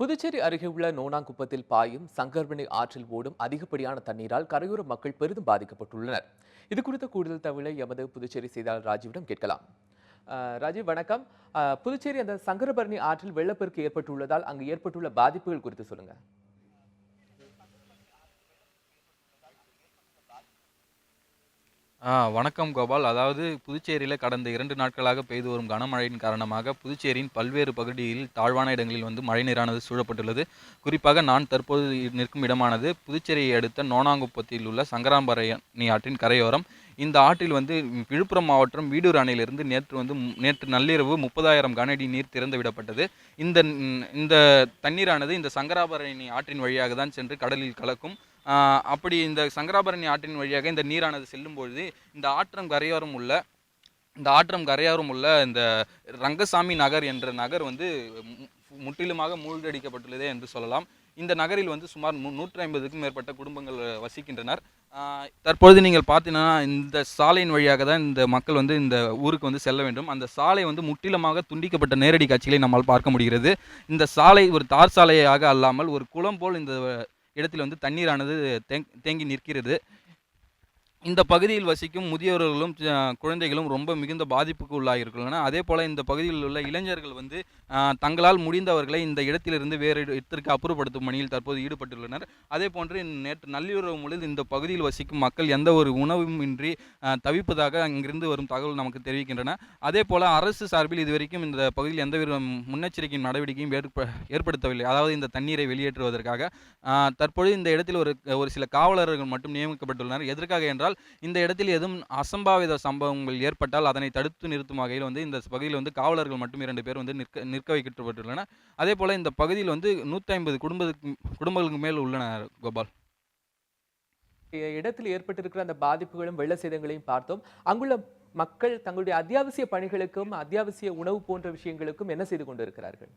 புதுச்சேரி அருகே உள்ள நோனாங்குப்பத்தில் பாயும் சங்கர்பிணி ஆற்றில் ஓடும் அதிகப்படியான தண்ணீரால் கரையோர மக்கள் பெரிதும் பாதிக்கப்பட்டுள்ளனர். இது குறித்த கூடுதல் தகவலை எமது புதுச்சேரி செய்தியாளர் ராஜீவிடம் கேட்கலாம். ராஜீவ் வணக்கம். புதுச்சேரி அந்த சங்கரபரணி ஆற்றில் வெள்ளப்பெருக்கு ஏற்பட்டுள்ளதால் அங்கு ஏற்பட்டுள்ள பாதிப்புகள் குறித்து சொல்லுங்க. ஆ வணக்கம் கோபால். அதாவது புதுச்சேரியில் கடந்த இரண்டு நாட்களாக பெய்து வரும் கனமழையின் காரணமாக புதுச்சேரியின் பல்வேறு பகுதியில் தாழ்வான இடங்களில் வந்து மழைநீரானது சூழப்பட்டுள்ளது. குறிப்பாக நான் தற்போது நிற்கும் இடமானது புதுச்சேரியை அடுத்த நோனாங்குப்பத்தில் உள்ள சங்கராம்பரணி ஆற்றின் கரையோரம். இந்த ஆற்றில் வந்து விழுப்புரம் மாவட்டம் வீடூர் அணையிலிருந்து நேற்று வந்து நேற்று நள்ளிரவு முப்பதாயிரம் கனஅடி நீர் திறந்து விடப்பட்டது இந்த இந்த தண்ணீரானது இந்த சங்கராபரணி ஆற்றின் வழியாக தான் சென்று கடலில் கலக்கும் அப்படி இந்த சங்கராபரணி ஆற்றின் வழியாக இந்த நீரானது செல்லும் பொழுது இந்த ஆற்றம் கரையோரம் உள்ள இந்த ஆற்றம் கரையோரம் உள்ள இந்த ரங்கசாமி நகர் என்ற நகர் வந்து முற்றிலுமாக மூழ்கடிக்கப்பட்டுள்ளது என்று சொல்லலாம். இந்த நகரில் வந்து சுமார் நூற்றி ஐம்பதுக்கும் மேற்பட்ட குடும்பங்கள் வசிக்கின்றனர். தற்பொழுது நீங்கள் பார்த்தீங்கன்னா இந்த சாலையின் வழியாக தான் இந்த மக்கள் வந்து இந்த ஊருக்கு வந்து செல்ல வேண்டும். அந்த சாலை வந்து முற்றிலுமாக துண்டிக்கப்பட்ட நேரடி காட்சிகளை நம்மால் பார்க்க முடிகிறது. இந்த சாலை ஒரு தார் சாலையாக அல்லாமல் ஒரு குளம் போல் இந்த இடத்தில் வந்து தண்ணீரானது தேங்கி நிற்கிறது. இந்த பகுதியில் வசிக்கும் முதியவர்களும் குழந்தைகளும் ரொம்ப மிகுந்த பாதிப்புக்கு உள்ளாகியிருக்கின்றன அதே போல் இந்த பகுதியில் உள்ள இளைஞர்கள் வந்து தங்களால் முடிந்தவர்களை இந்த இடத்திலிருந்து வேறு இடத்திற்கு அப்புறப்படுத்தும் பணியில் தற்போது ஈடுபட்டுள்ளனர். அதே போன்று நேற்று நள்ளிரவு பொழுது இந்த பகுதியில் வசிக்கும் மக்கள் எந்த ஒரு உணவும் இன்றி தவிப்பதாக அங்கிருந்து வரும் தகவல் நமக்கு தெரிவிக்கின்றன. அதே போல் அரசு சார்பில் இதுவரைக்கும் இந்த பகுதியில் எந்தவித முன்னெச்சரிக்கை நடவடிக்கையும் ஏற்ப ஏற்படுத்தவில்லை. அதாவது இந்த தண்ணீரை வெளியேற்றுவதற்காக தற்பொழுது இந்த இடத்தில் ஒரு ஒரு சில காவலர்கள் மட்டும் நியமிக்கப்பட்டுள்ளனர். எதற்காக என்றால் இந்த இடத்தில் எதுவும் அசம்பாவித சம்பவங்கள் ஏற்பட்டால் அதனை தடுத்து நிறுத்தும் வகையில் வந்து இந்த பகுதியில் வந்து காவலர்கள் மட்டும் இரண்டு பேர் வந்து நிற்க நிற்க வைக்கப்பட்டுள்ளனர். அதே போல் இந்த பகுதியில் வந்து நூற்றி ஐம்பது குடும்பத்துக்கு குடும்பங்களுக்கு மேல் உள்ளனர் கோபால். இடத்தில் ஏற்பட்டிருக்கிற அந்த பாதிப்புகளும் வெள்ள சேதங்களையும் பார்த்தோம். அங்குள்ள மக்கள் தங்களுடைய அத்தியாவசிய பணிகளுக்கும் அத்தியாவசிய உணவு போன்ற விஷயங்களுக்கும் என்ன செய்து கொண்டிருக்கிறார்கள்?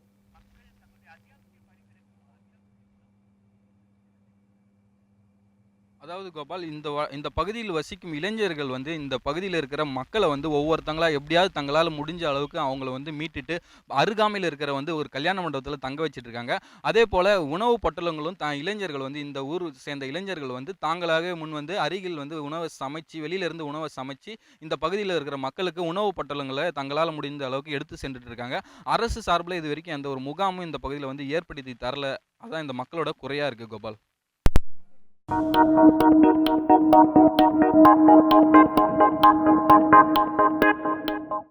அதாவது கோபால் இந்த இந்த பகுதியில் வசிக்கும் இளைஞர்கள் வந்து இந்த பகுதியில் இருக்கிற மக்களை வந்து ஒவ்வொருத்தங்களா எப்படியாவது தங்களால் முடிஞ்ச அளவுக்கு அவங்கள வந்து மீட்டுட்டு அருகாமையில் இருக்கிற வந்து ஒரு கல்யாண மண்டபத்தில் தங்க வச்சுட்டு இருக்காங்க. அதே போல் உணவு பொட்டலங்களும் தான் இளைஞர்கள் வந்து இந்த ஊர் சேர்ந்த இளைஞர்கள் வந்து தாங்களாகவே முன் வந்து அருகில் வந்து உணவை சமைச்சு வெளியிலேருந்து உணவை சமைச்சு இந்த பகுதியில் இருக்கிற மக்களுக்கு உணவு பொட்டலங்களை தங்களால் முடிந்த அளவுக்கு எடுத்து சென்றுட்டு இருக்காங்க. அரசு சார்பில் இது வரைக்கும் எந்த ஒரு முகாமும் இந்த பகுதியில் வந்து ஏற்படுத்தி தரல. அதான் இந்த மக்களோட குறையாக இருக்குது கோபால். Thank you.